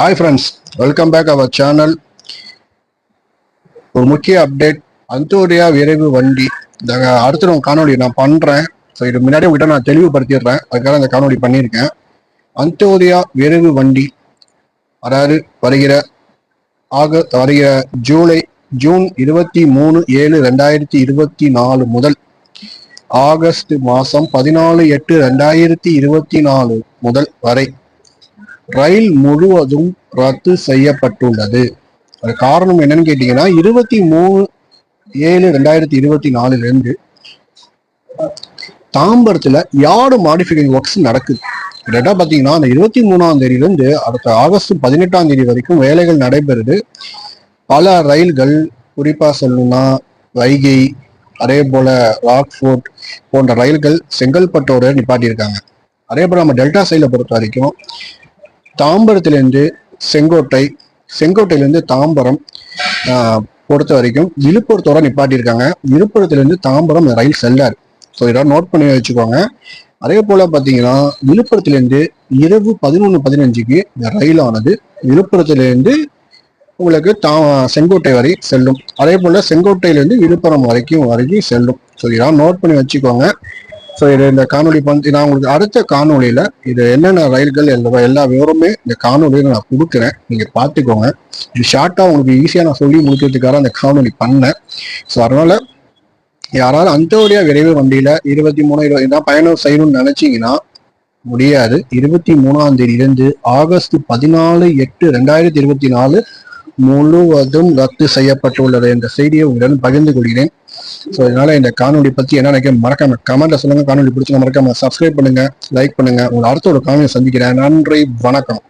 Hi friends welcome back our channel ஒரு முக்கிய update அந்தோரியா விரைவு வண்டி. இந்த அடுத்த காணொலி நான் பண்ணுறேன் ஸோ இது முன்னாடி உங்ககிட்ட நான் தெளிவுபடுத்திடுறேன். அதுக்காக இந்த காணொலி பண்ணியிருக்கேன். அந்தோரியா விரைவு வண்டி. அதாவது வருகிற ஆக வருகிற ஜூலை ஜூன் இருபத்தி மூணு ஏழு ரெண்டாயிரத்தி இருபத்தி நாலு முதல் ஆகஸ்ட் மாதம் பதினாலு எட்டு ரெண்டாயிரத்தி இருபத்தி நாலு முதல் வரை. ரயில் முழுவதும் ரத்து செய்யப்பட்டுள்ளது. அது காரணம் என்னன்னு கேட்டீங்கன்னா இருபத்தி மூணு ஏழு ரெண்டாயிரத்தி இருபத்தி நாலுல இருந்து தாம்பரத்துல யார்டு மாடிஃபிகேஷன் ஒர்க்ஸ் நடக்குது. கிட்டத்தட்ட பாத்தீங்கன்னா அந்த இருபத்தி மூணாம் தேதியில இருந்து அடுத்த ஆகஸ்ட் பதினெட்டாம் தேதி வரைக்கும் வேலைகள் நடைபெறுது. பல ரயில்கள் குறிப்பா சொல்லணும்னா வைகை அதே போல ராக்ஃபோர்ட் போன்ற ரயில்கள் செங்கல்பட்டோட நிப்பாட்டியிருக்காங்க. அதே போல நம்ம டெல்டா சைட்ல பொறுத்த வரைக்கும் தாம்பரத்திலேருந்து செங்கோட்டை செங்கோட்டையிலேருந்து தாம்பரம் பொறுத்த வரைக்கும் விழுப்புரத்தோட நிப்பாட்டியிருக்காங்க. விழுப்புரத்துலேருந்து தாம்பரம் ரயில் செல்லார் ஸோ இதெல்லாம் நோட் பண்ணி வச்சுக்கோங்க. அதே போல் பார்த்தீங்கன்னா விழுப்புரத்துலேருந்து இரவு பதினொன்று பதினஞ்சுக்கு இந்த ரயிலானது விழுப்புரத்துலேருந்து உங்களுக்கு தா செங்கோட்டை வரை செல்லும். அதே போல் செங்கோட்டையிலேருந்து விழுப்புரம் வரைக்கும் வரைக்கும் செல்லும். ஸோ இதெல்லாம் நோட் பண்ணி வச்சுக்கோங்க. ஸோ இது இந்த காணொலி பந்து நான் உங்களுக்கு அடுத்த காணொலியில் இது என்னென்ன ரயில்கள் எல்லா எல்லா விவரமே இந்த காணொலியில் நான் கொடுக்குறேன். நீங்க பார்த்துக்கோங்க. இது ஷார்ட்டா உங்களுக்கு ஈஸியா நான் சொல்லி முடிக்கிறதுக்காக அந்த காணொலி பண்ணேன். ஸோ அதனால யாராவது அந்தோடைய விரைவு வண்டியில இருபத்தி மூணு இருபது தான் பயணம் செய்யணும்னு நினைச்சீங்கன்னா முடியாது. இருபத்தி மூணாம் தேதியிலிருந்து ஆகஸ்ட் பதினாலு எட்டு ரெண்டாயிரத்தி இருபத்தி நாலு முழுவதும் ரத்து செய்யப்பட்டுள்ளது. என்ற செய்தியை உங்களுடன் பகிர்ந்து கொள்கிறேன். ஸோ இதனால இந்த காணொலி பத்தி என்ன நினைக்க மறக்காம கமெண்ட்ல சொல்லுங்க. காணொலி பிடிச்சா மறக்காம சப்ஸ்கிரைப் பண்ணுங்க லைக் பண்ணுங்க. உங்களை அடுத்த ஒரு காணொலி சந்திக்கிறேன். நன்றி வணக்கம்.